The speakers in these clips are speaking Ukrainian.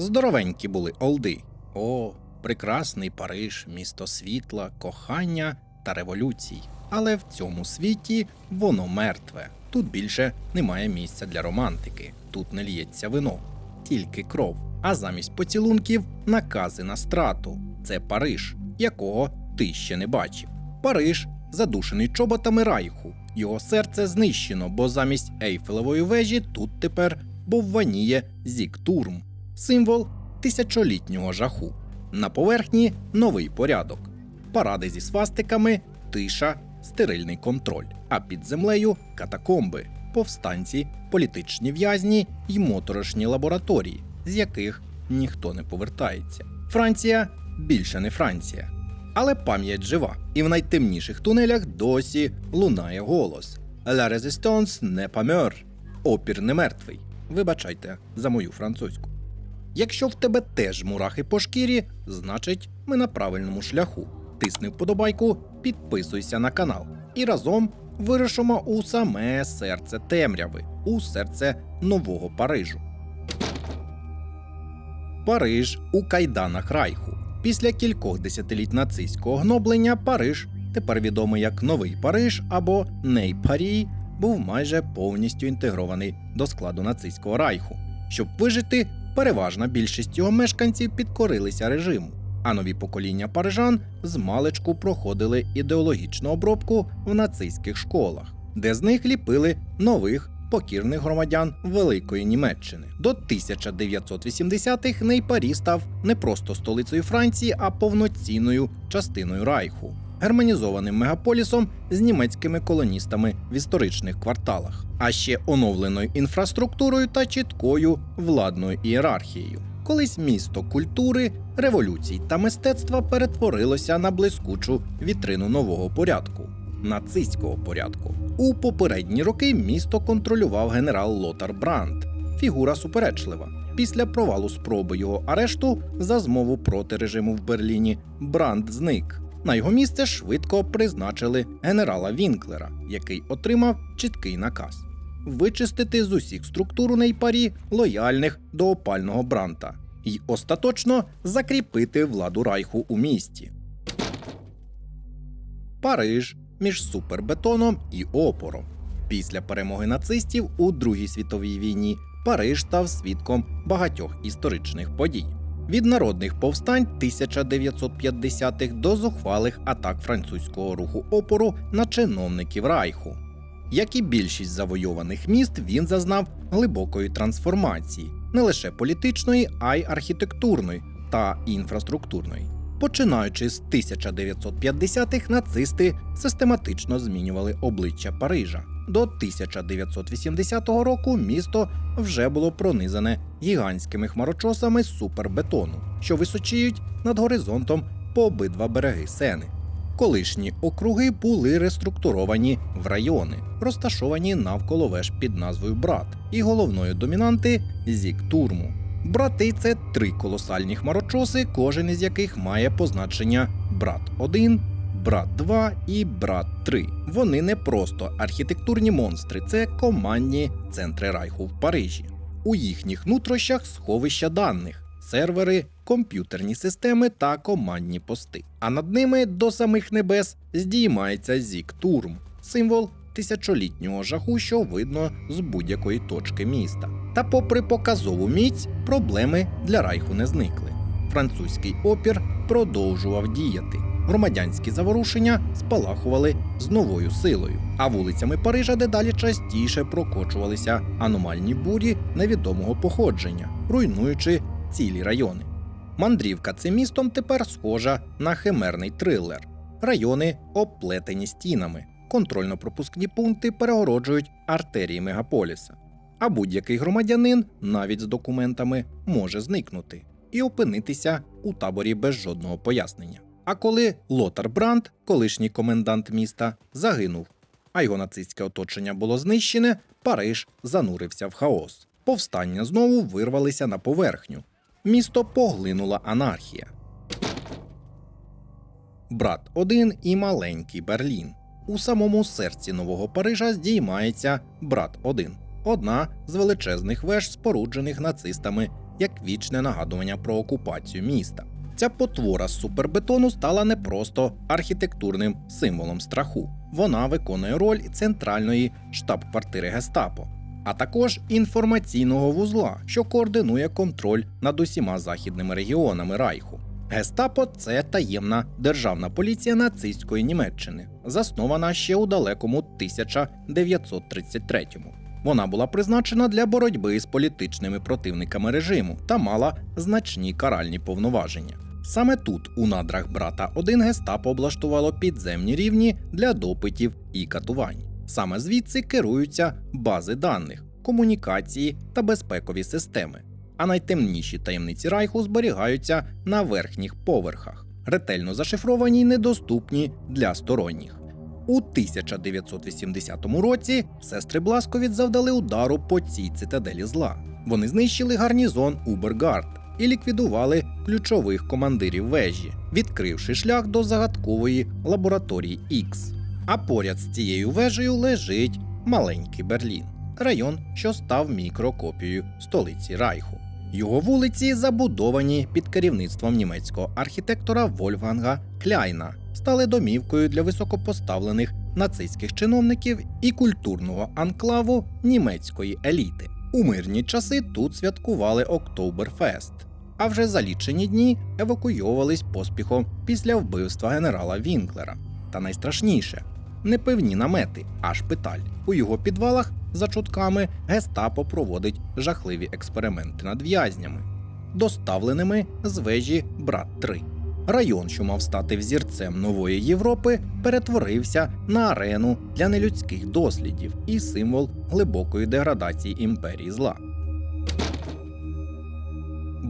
Здоровенькі були олди. О, прекрасний Париж, місто світла, кохання та революцій. Але в цьому світі воно мертве. Тут більше немає місця для романтики, тут не лється вино, тільки кров. А замість поцілунків накази на страту. Це Париж, якого ти ще не бачив. Париж задушений чоботами райху. Його серце знищено, бо замість Ейфелевої вежі тут тепер бовваніє Зіктурм, символ тисячолітнього жаху. На поверхні новий порядок, паради зі свастиками, тиша, стерильний контроль. А під землею катакомби, повстанці, політичні в'язні й моторошні лабораторії, з яких ніхто не повертається. Франція більше не Франція. Але пам'ять жива, і в найтемніших тунелях досі лунає голос: La résistance не помер. Опір не мертвий. Вибачайте за мою французьку. Якщо в тебе теж мурахи по шкірі, значить ми на правильному шляху. Тисни вподобайку, підписуйся на канал. І разом вирушимо у саме серце темряви, у серце нового Парижу. Париж у кайданах Райху. Після кількох десятиліть нацистського гноблення Париж, тепер відомий як Новий Париж або Ней Парі, був майже повністю інтегрований до складу нацистського райху. Щоб вижити, переважна більшість його мешканців підкорилися режиму, а нові покоління парижан з проходили ідеологічну обробку в нацистських школах, де з них ліпили нових покірних громадян Великої Німеччини. До 1980-х Нейпарі став не просто столицею Франції, а повноцінною частиною Райху, германізованим мегаполісом з німецькими колоністами в історичних кварталах, а ще оновленою інфраструктурою та чіткою владною ієрархією. Колись місто культури, революцій та мистецтва перетворилося на блискучу вітрину нового порядку нацистського порядку. У попередні роки місто контролював генерал Лотар Бранд, фігура суперечлива. Після провалу спроби його арешту за змову проти режиму в Берліні Бранд зник. На його місце швидко призначили генерала Вінклера, який отримав чіткий наказ вичистити з усіх структур у Нейпарі лояльних до опального Бранта і остаточно закріпити владу Райху у місті. Париж між супербетоном і опором. Після перемоги нацистів у Другій світовій війні Париж став свідком багатьох історичних подій. Від народних повстань 1950-х до зухвалих атак французького руху опору на чиновників Райху. Як і більшість завойованих міст, він зазнав глибокої трансформації, не лише політичної, а й архітектурної та інфраструктурної. Починаючи з 1950-х, нацисти систематично змінювали обличчя Парижа. До 1980 року місто вже було пронизане гігантськими хмарочосами супербетону, що височіють над горизонтом по обидва береги Сени. Колишні округи були реструктуровані в райони, розташовані навколо веж під назвою Брат і головної домінанти Зіктурму. Брати це три колосальні хмарочоси, кожен із яких має позначення брат 1, брат 2 і брат 3. Вони не просто архітектурні монстри, це командні центри Райху в Парижі. У їхніх нутрощах сховища даних, сервери, комп'ютерні системи та командні пости. А над ними до самих небес здіймається Зіктурм, символ тисячолітнього жаху, що видно з будь-якої точки міста. Та, попри показову міць, проблеми для Райху не зникли. Французький опір продовжував діяти. Громадянські заворушення спалахували з новою силою, а вулицями Парижа дедалі частіше прокочувалися аномальні бурі невідомого походження, руйнуючи цілі райони. Мандрівка цим містом тепер схожа на химерний трилер. Райони оплетені стінами, контрольно-пропускні пункти перегороджують артерії мегаполіса. А будь-який громадянин, навіть з документами, може зникнути і опинитися у таборі без жодного пояснення. А коли Лотар Бранд, колишній комендант міста, загинув, а його нацистське оточення було знищене, Париж занурився в хаос. Повстання знову вирвалися на поверхню. Місто поглинула анархія. Брат 1 і маленький Берлін. У самому серці нового Парижа здіймається брат 1 одна з величезних веж, споруджених нацистами як вічне нагадування про окупацію міста. Ця потвора з супербетону стала не просто архітектурним символом страху. Вона виконує роль центральної штаб-квартири Гестапо, а також інформаційного вузла, що координує контроль над усіма західними регіонами Райху. Гестапо це таємна державна поліція нацистської Німеччини, заснована ще у далекому 1933-му. Вона була призначена для боротьби з політичними противниками режиму та мала значні каральні повноваження. Саме тут, у надрах брата 1 гестапо облаштувало підземні рівні для допитів і катувань. Саме звідси керуються бази даних, комунікації та безпекові системи. А найтемніші таємниці Райху зберігаються на верхніх поверхах, ретельно зашифровані й недоступні для сторонніх. У 1980 році сестри Бласковіт завдали удару по цій цитаделі зла. Вони знищили гарнізон Убергард і ліквідували ключових командирів вежі, відкривши шлях до загадкової лабораторії X. А поряд з цією вежею лежить маленький Берлін, район, що став мікрокопією столиці Райху. Його вулиці, забудовані під керівництвом німецького архітектора Вольфганга Кляйна, стали домівкою для високопоставлених нацистських чиновників і культурного анклаву німецької еліти. У мирні часи тут святкували Октоберфест, а вже за лічені дні евакуйовувались поспіхом після вбивства генерала Вінклера. Та найстрашніше непевні намети, а шпиталь. У його підвалах, за чутками, гестапо проводить жахливі експерименти над в'язнями, доставленими з вежі Брат 3 Район, що мав стати взірцем нової Європи, перетворився на арену для нелюдських дослідів і символ глибокої деградації імперії зла.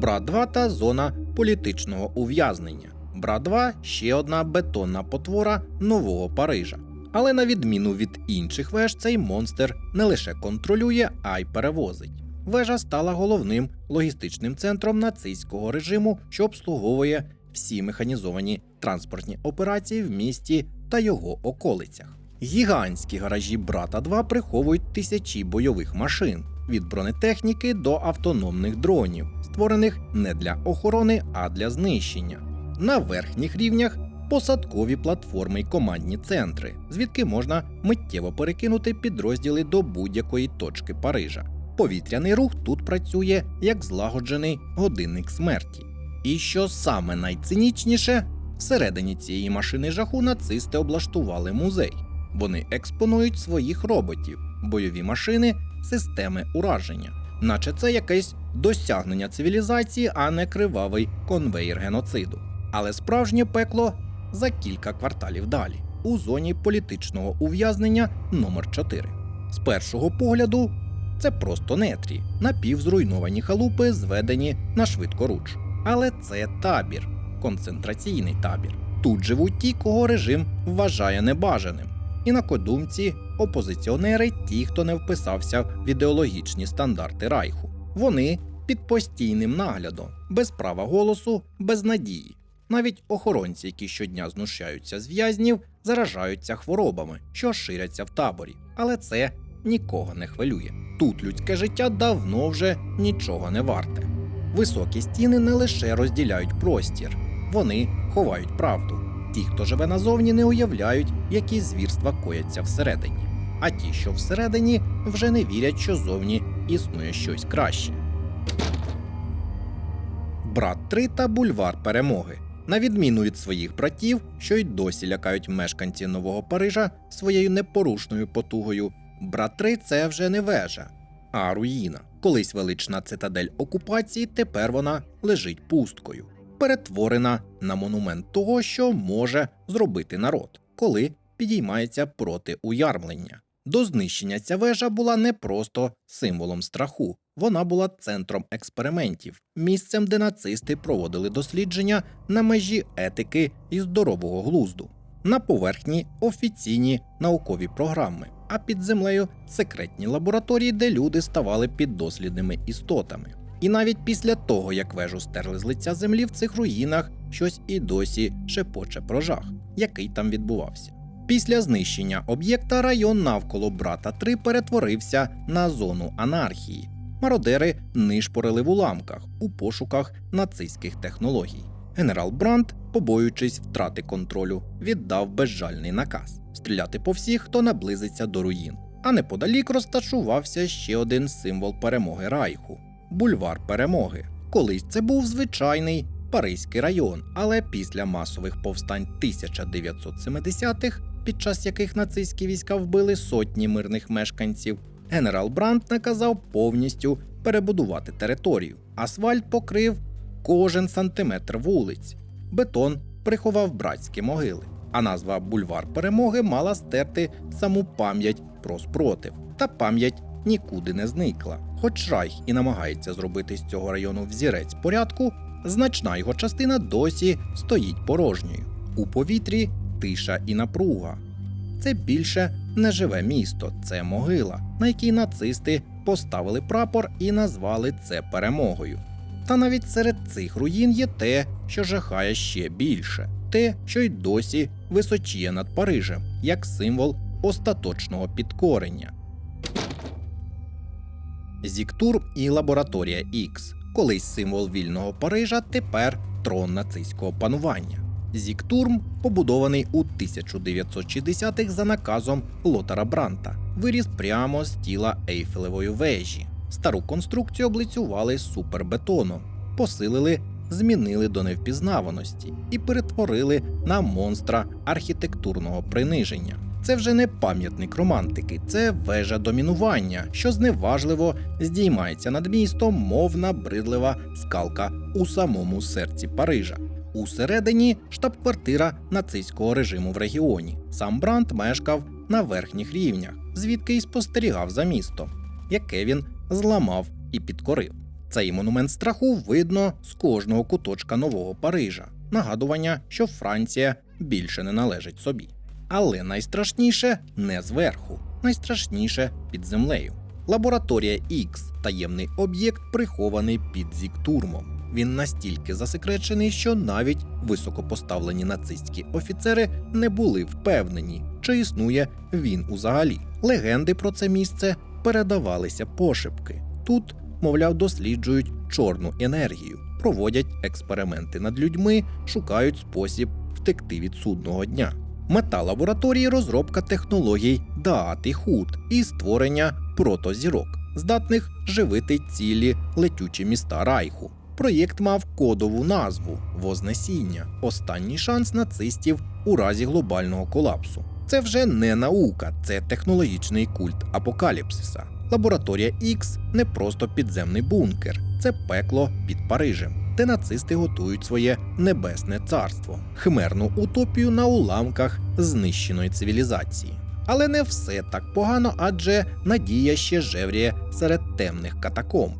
Брат 2 та зона політичного ув'язнення. Брат 2 ще одна бетонна потвора нового Парижа. Але на відміну від інших веж, цей монстр не лише контролює, а й перевозить. Вежа стала головним логістичним центром нацистського режиму, що обслуговує всі механізовані транспортні операції в місті та його околицях. Гігантські гаражі брата 2 приховують тисячі бойових машин від бронетехніки до автономних дронів, створених не для охорони, а для знищення. На верхніх рівнях посадкові платформи й командні центри, звідки можна миттєво перекинути підрозділи до будь-якої точки Парижа. Повітряний рух тут працює як злагоджений годинник смерті. І що саме найцинічніше, всередині цієї машини жаху нацисти облаштували музей. Вони експонують своїх роботів, бойові машини, системи ураження, наче це якесь досягнення цивілізації, а не кривавий конвейер геноциду. Але справжнє пекло за кілька кварталів далі, у зоні політичного ув'язнення номер 4 З першого погляду, це просто нетрі, напівзруйновані халупи, зведені на швидкоруч. Але це табір, концентраційний табір. Тут живуть ті, кого режим вважає небажаним. І на опозиціонери ті, хто не вписався в ідеологічні стандарти Райху. Вони під постійним наглядом, без права голосу, без надії. Навіть охоронці, які щодня знущаються з в'язнів, заражаються хворобами, що ширяться в таборі. Але це нікого не хвилює. Тут людське життя давно вже нічого не варте. Високі стіни не лише розділяють простір, вони ховають правду. Ті, хто живе назовні, не уявляють, які звірства кояться всередині. А ті, що всередині, вже не вірять, що зовні існує щось краще. Брат 3 та бульвар перемоги. На відміну від своїх братів, що й досі лякають мешканці нового Парижа своєю непорушною потугою, брат 3 це вже не вежа, а руїна. Колись велична цитадель окупації, тепер вона лежить пусткою, перетворена на монумент того, що може зробити народ, коли підіймається проти уярмлення. До знищення ця вежа була не просто символом страху, вона була центром експериментів, місцем, де нацисти проводили дослідження на межі етики і здорового глузду. На поверхні офіційні наукові програми, а під землею секретні лабораторії, де люди ставали піддослідними істотами. І навіть після того, як вежу стерли з лиця землі, в цих руїнах щось і досі шепоче про жах, який там відбувався. Після знищення об'єкта район навколо брата 3 перетворився на зону анархії. мародери нишпорили в уламках у пошуках нацистських технологій. Генерал Брандт, побоюючись втрати контролю, віддав безжальний наказ стріляти по всіх, хто наблизиться до руїн. А неподалік розташувався ще один символ перемоги Райху бульвар перемоги. Колись це був звичайний Паризький район, але після масових повстань 1970-х, під час яких нацистські війська вбили сотні мирних мешканців, генерал Брандт наказав повністю перебудувати територію. Асфальт покрив кожен сантиметр вулиць, бетон приховав братські могили. А назва Бульвар Перемоги мала стерти саму пам'ять про спротив. Та пам'ять нікуди не зникла. Хоч Райх і намагається зробити з цього району взірець порядку, значна його частина досі стоїть порожньою. У повітрі тиша і напруга. Це більше не живе місто, це могила, на якій нацисти поставили прапор і назвали це перемогою. Та навіть серед цих руїн є те, що жахає ще більше, те, що й досі височіє над Парижем, як символ остаточного підкорення. Зіктур і лабораторія X. Колись символ вільного Парижа, тепер трон нацистського панування. Зіктурм, побудований у 1960-х за наказом Лотара Бранта, виріс прямо з тіла Ейфелевої вежі. Стару конструкцію облицювали супербетоном, посилили, змінили до невпізнаваності і перетворили на монстра архітектурного приниження. Це вже не пам'ятник романтики, це вежа домінування, що зневажливо здіймається над містом, мов набридлива скалка у самому серці Парижа. Усередині штаб-квартира нацистського режиму в регіоні. Сам Брандт мешкав на верхніх рівнях, звідки й спостерігав за містом, яке він зламав і підкорив. Цей монумент страху видно з кожного куточка нового Парижа, нагадування, що Франція більше не належить собі. Але найстрашніше не зверху, найстрашніше під землею. Лабораторія X – таємний об'єкт, прихований під зіктурмом. Він настільки засекречений, що навіть високопоставлені нацистські офіцери не були впевнені, чи існує він узагалі. Легенди про це місце передавалися пошепки. Тут, мовляв, досліджують чорну енергію, проводять експерименти над людьми, шукають спосіб втекти від судного дня. Мета лабораторії розробка технологій Даат і Худ і створення протозірок, здатних живити цілі летючі міста Райху. Проєкт мав кодову назву Вознесіння останній шанс нацистів у разі глобального колапсу. Це вже не наука, це технологічний культ апокаліпсиса. Лабораторія X не просто підземний бункер, це пекло під Парижем, де нацисти готують своє небесне царство, химерну утопію на уламках знищеної цивілізації. Але не все так погано, адже надія ще жевріє серед темних катакомб.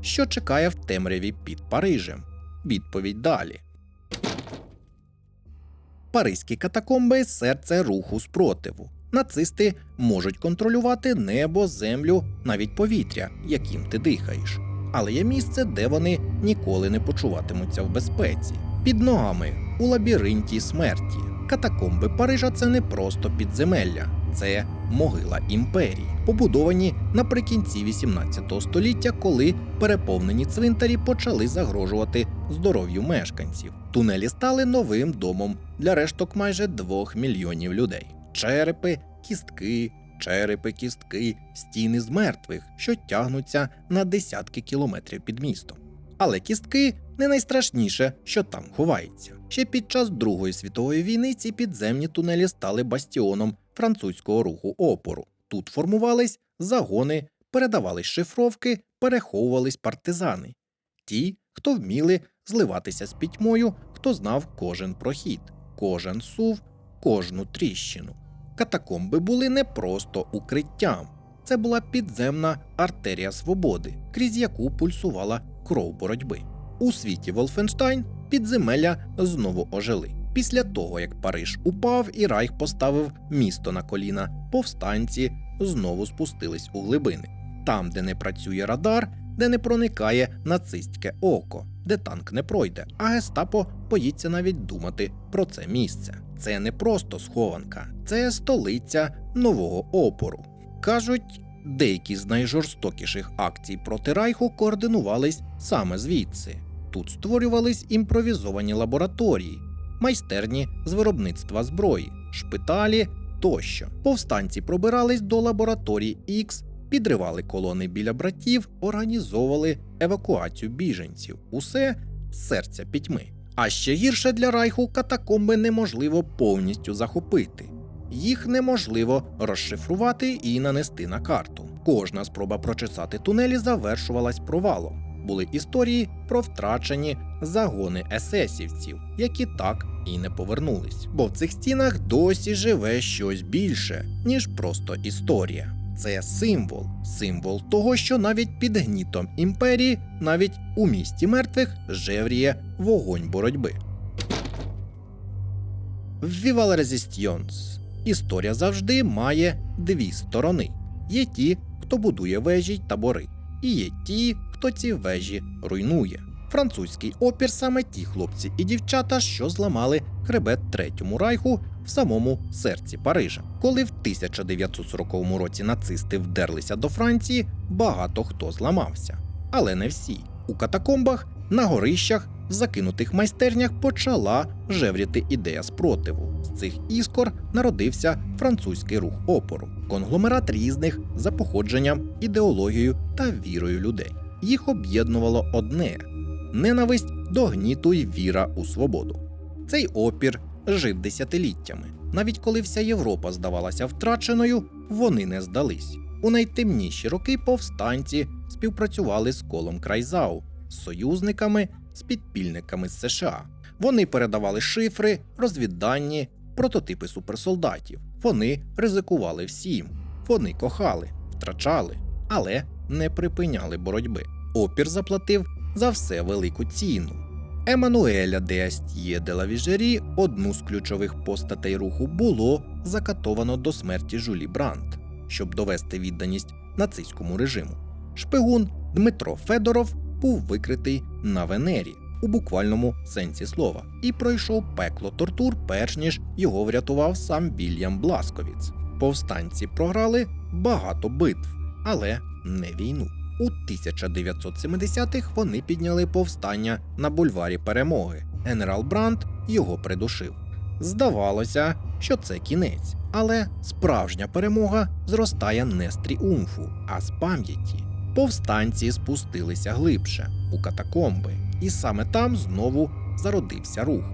Що чекає в темряві під Парижем? Відповідь далі. Паризькі катакомби серце руху спротиву. Нацисти можуть контролювати небо, землю, навіть повітря, яким ти дихаєш. Але є місце, де вони ніколи не почуватимуться в безпеці. Під ногами у лабіринті смерті. Катакомби Парижа це не просто підземелля, це могила імперії, побудовані наприкінці 18 століття, коли переповнені цвинтарі почали загрожувати здоров'ю мешканців. Тунелі стали новим домом для решток майже двох мільйонів людей. Черепи, кістки, черепи, кістки, стіни з мертвих, що тягнуться на десятки кілометрів під містом. Але кістки не найстрашніше, що там ховається. Ще під час Другої світової війни ці підземні тунелі стали бастіоном французького руху опору. Тут формувались загони, передавались шифровки, переховувались партизани. Ті, хто вміли зливатися з пітьмою, хто знав кожен прохід, кожен сув, кожну тріщину. Катакомби були не просто укриттям. Це була підземна артерія свободи, крізь яку пульсувала кров боротьби. У світі Волфенштайн підземелля знову ожили. Після того, як Париж упав і Райх поставив місто на коліна, повстанці знову спустились у глибини. Там, де не працює радар, де не проникає нацистське око, де танк не пройде, а гестапо боїться навіть думати про це місце. Це не просто схованка, це столиця нового опору. Кажуть, Деякі з найжорстокіших акцій проти Райху координувались саме звідси. Тут створювались імпровізовані лабораторії, майстерні з виробництва зброї, шпиталі тощо. Повстанці пробирались до лабораторій X, підривали колони біля братів, організовували евакуацію біженців. Усе серця пітьми. А ще гірше для Райху катакомби неможливо повністю захопити. Їх неможливо розшифрувати і нанести на карту. Кожна спроба прочесати тунелі завершувалась провалом. Були історії про втрачені загони есесівців, які так і не повернулись. Бо в цих стінах досі живе щось більше, ніж просто історія. Це символ, символ того, що навіть під гнітом імперії, навіть у місті мертвих жевріє вогонь боротьби. Viva la. Історія завжди має дві сторони: є ті, хто будує вежі й табори, і є ті, хто ці вежі руйнує. Французький опір саме ті хлопці і дівчата, що зламали хребет Третьому райху в самому серці Парижа. Коли в 1940 році нацисти вдерлися до Франції, багато хто зламався, але не всі. У катакомбах, на горищах, в закинутих майстернях почала жевріти ідея спротиву. З цих іскор народився французький рух опору, конгломерат різних за походженням, ідеологією та вірою людей. Їх об'єднувало одне ненависть до гніту й віра у свободу. Цей опір жив десятиліттями. Навіть коли вся Європа здавалася втраченою, вони не здались. У найтемніші роки повстанці співпрацювали з колом Крайзау, з союзниками, з підпільниками з США. Вони передавали шифри, розвіддані, прототипи суперсолдатів. Вони ризикували всім. Вони кохали, втрачали, але не припиняли боротьби. Опір заплатив за все велику ціну. Еммануеля де Астьє де Лавіжері, одну з ключових постатей руху, було закатовано до смерті Жулі Брандт, щоб довести відданість нацистському режиму. Шпигун Дмитро Федоров був викритий на Венері у буквальному сенсі слова і пройшов пекло тортур, перш ніж його врятував сам Вільям Бласковіц. Повстанці програли багато битв, але не війну. У 1970-х вони підняли повстання на бульварі Перемоги. Генерал Брандт його придушив. Здавалося, що це кінець, але справжня перемога зростає не з тріумфу, а з пам'яті. Повстанці спустилися глибше у катакомби, і саме там знову зародився рух,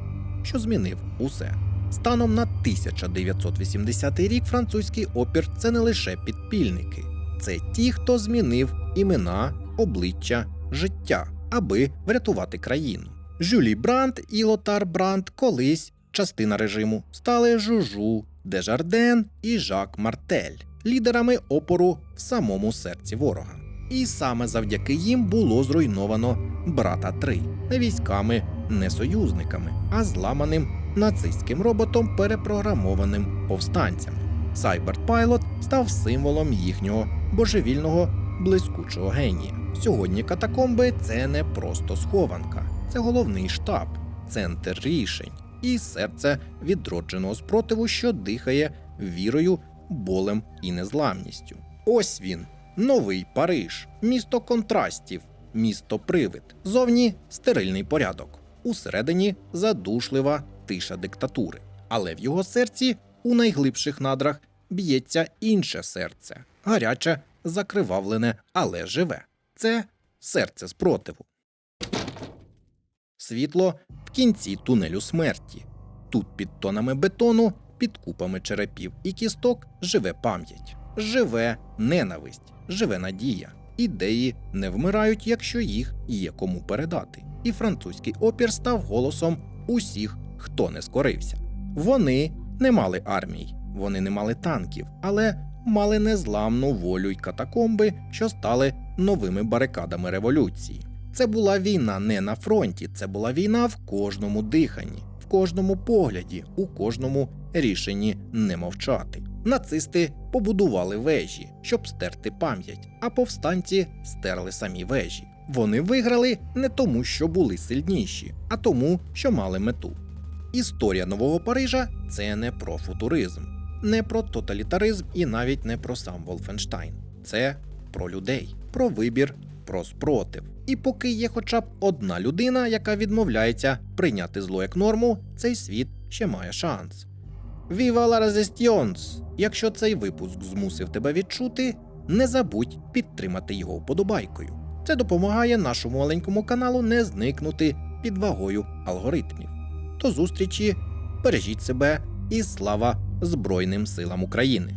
що змінив усе. Станом на 1980 рік французький опір це не лише підпільники, це ті, хто змінив імена, обличчя, життя, аби врятувати країну. Жюлі Бранд і Лотар Бранд колись частина режиму стали Жужу, Дежарден і Жак Мартель, лідерами опору в самому серці ворога. І саме завдяки їм було зруйновано брата 3 не військами, не союзниками, а зламаним нацистським роботом, перепрограмованим повстанцями. Cyber Pilot став символом їхнього божевільного блискучого генія. Сьогодні катакомби це не просто схованка, це головний штаб, центр рішень і серце відродженого спротиву, що дихає вірою, болем і незламністю. Ось він, новий Париж, місто контрастів, місто привид. Зовні стерильний порядок, усередині задушлива тиша диктатури. Але в його серці, у найглибших надрах, б'ється інше серце, гаряче, закривавлене, але живе. Це серце спротиву. Світло в кінці тунелю смерті. Тут під тонами бетону, під купами черепів і кісток живе пам'ять, живе ненависть, живе надія. Ідеї не вмирають, якщо їх є кому передати. І французький опір став голосом усіх, хто не скорився. Вони не мали армій, вони не мали танків, але мали незламну волю й катакомби, що стали новими барикадами революції. Це була війна не на фронті, це була війна в кожному диханні, в кожному погляді, у кожному рішенні не мовчати. Нацисти побудували вежі, щоб стерти пам'ять, а повстанці стерли самі вежі. Вони виграли не тому, що були сильніші, а тому, що мали мету. Історія нового Парижа це не про футуризм, не про тоталітаризм і навіть не про сам Волфенштайн. Це про людей, про вибір, про спротив. І поки є хоча б одна людина, яка відмовляється прийняти зло як норму, цей світ ще має шанс. Viva la Resistance! Якщо цей випуск змусив тебе відчути, не забудь підтримати його вподобайкою. Це допомагає нашому маленькому каналу не зникнути під вагою алгоритмів. До зустрічі, бережіть себе і слава Збройним силам України!